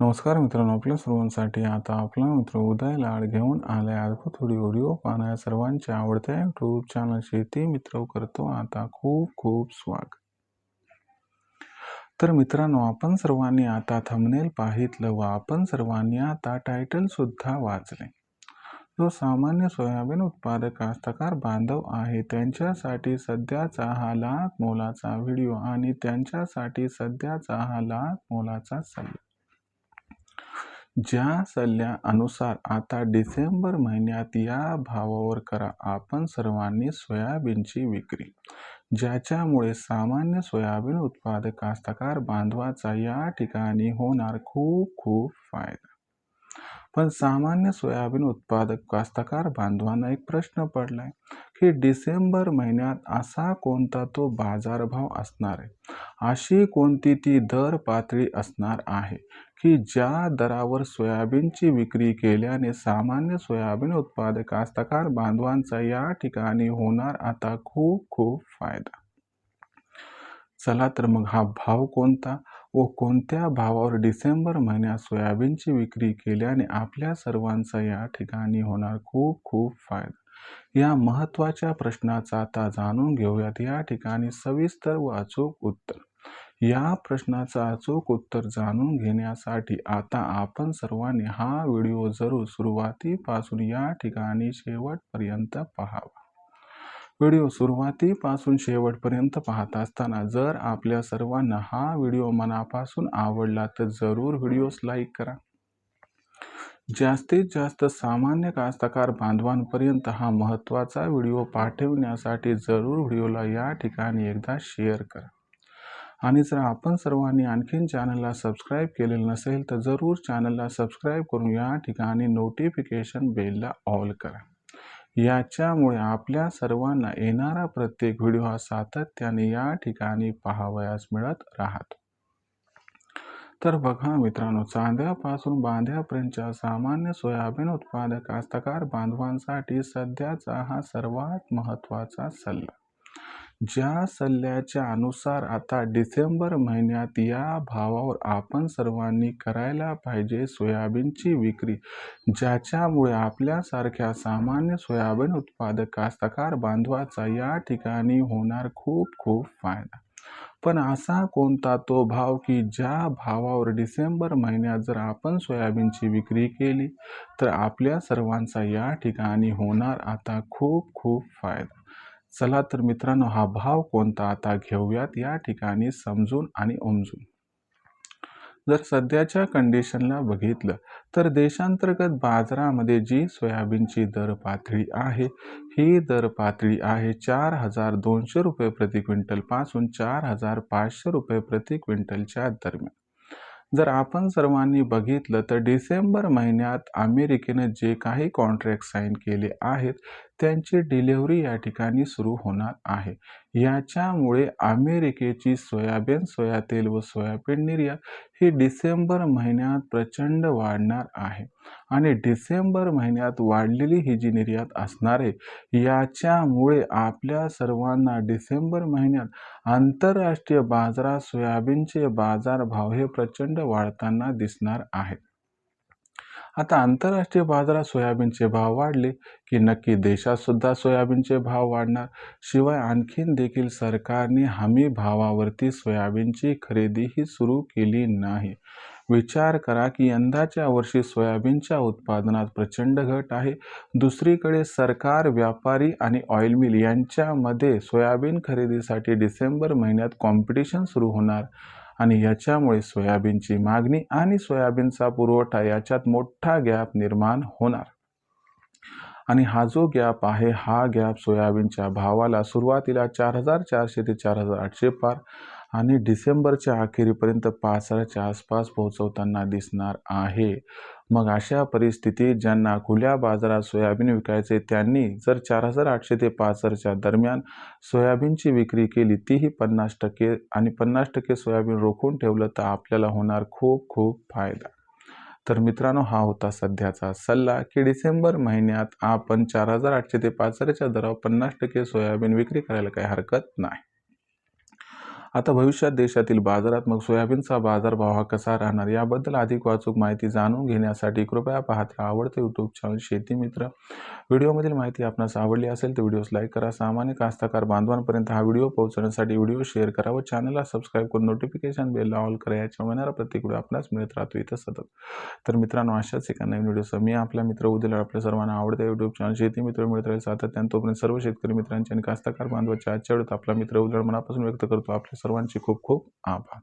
नमस्कार मित्रांनो आपल्या सर्वांसाठी आता आपला मित्र उदय लाड घेऊन आलाय अद्भुत व्हिडिओ पाहणाऱ्या सर्वांच्या आवडत्या युट्यूब चॅनल शेती मित्र करतो. आता खूप खूप स्वागत. तर मित्रांनो आपण सर्वांनी आता थंबनेल पाहितलं व आपण सर्वांनी आता टायटल सुद्धा वाचले. जो सामान्य सोयाबीन उत्पादक कास्तकार बांधव आहे त्यांच्यासाठी सध्याचा हा लाख मोलाचा व्हिडिओ आणि त्यांच्यासाठी सध्याचा हा लाख मोलाचा सल्ला. ज्या सल्ल्यानुसार आता डिसेंबर महिन्यात या भावावर करा आपण सर्वांनी सोयाबीनची विक्री. ज्याच्यामुळे सामान्य सोयाबीन उत्पादक कास्तकार बांधवाचा या ठिकाणी होणार खूप खूप फायदा. पण सामान्य सोयाबीन उत्पादक कास्तकार बांधवांना एक प्रश्न पडलाय. की डिसेंबर महिन्यात असा कोणता तो बाजारभाव असणार आहे? अशी कोणती ती दर पातळी असणार आहे की ज्या दरावर सोयाबीनची विक्री केल्याने सामान्य सोयाबीन उत्पादक कास्तकार बांधवांचा या ठिकाणी होणार आता खूप खूप फायदा? चला तर मग हा भाव कोणता व कोणत्या भावावर डिसेंबर महिन्यात सोयाबीनची विक्री केल्याने आपल्या सर्वांचा या ठिकाणी होणार खूप खूप फायदा? या महत्त्वाच्या प्रश्नाचा आता जाणून घेऊयात. या ठिकाणी सविस्तर व अचूक उत्तर. या प्रश्नाचं अचूक उत्तर जाणून घेण्यासाठी आता आपण सर्वांनी हा व्हिडिओ जरूर सुरुवातीपासून या ठिकाणी शेवटपर्यंत पहावा. व्हिडिओ सुरुवातीपासून शेवटपर्यंत पाहत असताना जर आपल्या सर्वांना हा व्हिडिओ मनापासून आवडला तर जरूर व्हिडिओस लाईक करा. जास्तीत जास्त सामान्य कास्तकार बांधवांपर्यंत हा महत्त्वाचा व्हिडिओ पाठवण्यासाठी जरूर व्हिडिओला या ठिकाणी एकदा शेअर करा. आणि जर आपण सर्वांनी आणखीन चॅनलला सबस्क्राईब केलेलं नसेल तर जरूर चॅनलला सबस्क्राईब करून या ठिकाणी नोटिफिकेशन बेलला ऑल करा. याच्यामुळे आपल्या सर्वांना येणारा प्रत्येक व्हिडिओ हा सातत्याने या ठिकाणी पाहावयास मिळत राहतो. तर बघा मित्रांनो चांद्यापासून बांध्यापर्यंतच्या सामान्य सोयाबीन उत्पादक कास्तकार बांधवांसाठी सध्याचा हा सर्वात महत्त्वाचा सल्ला. ज्या सल्ल्याच्या अनुसार आता डिसेंबर महिन्यात या भावावर आपण सर्वांनी करायला पाहिजे सोयाबीनची विक्री ज्याच्यामुळे आपल्यासारख्या सामान्य सोयाबीन उत्पादक कास्तकार बांधवाचा या ठिकाणी होणार खूप खूप फायदा. पण असा कोणता तो भाव की ज्या भावावर डिसेंबर महिन्यात जर आपण सोयाबीनची विक्री केली तर आपल्या सर्वांचा या ठिकाणी होणार आता खूप खूप फायदा. चला तर मित्रांनो हा भाव कोणता आता घेऊयात या ठिकाणी समजून आणि उमजून. जर सध्याच्या कंडिशनला बघितलं तर देशांतर्गत बाजारामध्ये जी सोयाबीनची दर पातळी आहे ही दर पातळी आहे चार हजार दोनशे रुपये प्रति क्विंटलपासून चार हजार पाचशे रुपये प्रति क्विंटलच्या दरम्यान. जर आपण सर्वांनी बघितलं तर डिसेंबर महिन्यात अमेरिकेनं जे काही कॉन्ट्रॅक्ट साईन केले आहेत त्यांची डिलेवरी या ठिकाणी सुरू होणार आहे. याच्यामुळे अमेरिकेची सोयाबीन सोया तेल व सोयाबीन निर्यात ही डिसेंबर महिन्यात प्रचंड वाढणार आहे. आणि डिसेंबर महिन्यात वाढलेली ही जी निर्यात असणार आहे याच्यामुळे आपल्या सर्वांना डिसेंबर महिन्यात आंतरराष्ट्रीय बाजारात सोयाबीनचे बाजारभाव हे प्रचंड वाढताना दिसणार आहेत. आता आंतरराष्ट्रीय बाजारात सोयाबीनचे भाव वाढले की नक्की देशात सुद्धा सोयाबीनचे भाव वाढणार? शिवाय आणखीन देखील सरकारने हमी भावावरती सोयाबीनची खरेदीही सुरू केली नाही. विचार करा की यंदाच्या वर्षी सोयाबीनच्या उत्पादनात प्रचंड घट आहे. दुसरीकडे सरकार व्यापारी आणि ऑइल मिल यांच्यामध्ये सोयाबीन खरेदीसाठी डिसेंबर महिन्यात कॉम्पिटिशन सुरू होणार. आणि याच्यामुळे सोयाबीनची मागणी आणि सोयाबीनचा पुरवठा याच्यात मोठा गॅप निर्माण होणार. आणि हा जो गॅप आहे हा गॅप सोयाबीनच्या भावाला सुरुवातीला चार हजार चारशे ते चार हजार आठशे पार आणि डिसेंबरच्या अखेरीपर्यंत पाच आसपास पोहोचवताना दिसणार आहे. मग अशा परिस्थितीत ज्यांना खुल्या बाजारात सोयाबीन विकायचे त्यांनी जर चार हजार आठशे ते पाच हजारच्या दरम्यान सोयाबीनची विक्री केली तीही पन्नास टक्के आणि पन्नास टक्के सोयाबीन रोखून ठेवलं तर आपल्याला होणार खूप खूप फायदा. तर मित्रांनो हा होता सध्याचा सल्ला की डिसेंबर महिन्यात आपण चार हजार आठशे ते पाच हजारच्या दरावर पन्नास टक्के सोयाबीन विक्री करायला काही हरकत नाही. आता भविष्यात देशातील बाजारात मग सोयाबीनचा बाजारभाव हा कसा राहणार याबद्दल अधिक वाचूक माहिती जाणून घेण्यासाठी कृपया पाहत राहा आवडते यूट्यूब चॅनल शेती मित्र. व्हिडिओमधील माहिती आपणास आवडली असेल तर व्हिडिओस लाईक करा. सामान्य कास्तकार बांधवांपर्यंत हा व्हिडिओ पोहोचवण्यासाठी व्हिडिओ शेअर करा व चॅनलला सबस्क्राईब करून नोटिफिकेशन बेल ऑल करा. याच्या येणारा प्रत्येक व्हिडिओ आपणास मिळत राहतो. इथं सतत. तर मित्रांनो अशाच एका नवीन व्हिडिओसह मी आपला मित्र उद्या आपल्या सर्वांना आवडते यूट्यूब चॅनल शेती मित्र मिळत राहील. सातत्याने तोपर्यंत सर्व शेतकरी मित्रांचे आणि कास्तकार बांधवाच्या आजच्या वेळेत आपला मित्र उद्या मनापासून व्यक्त करतो. आपल्या सर्वांचे खूप खूप आभार.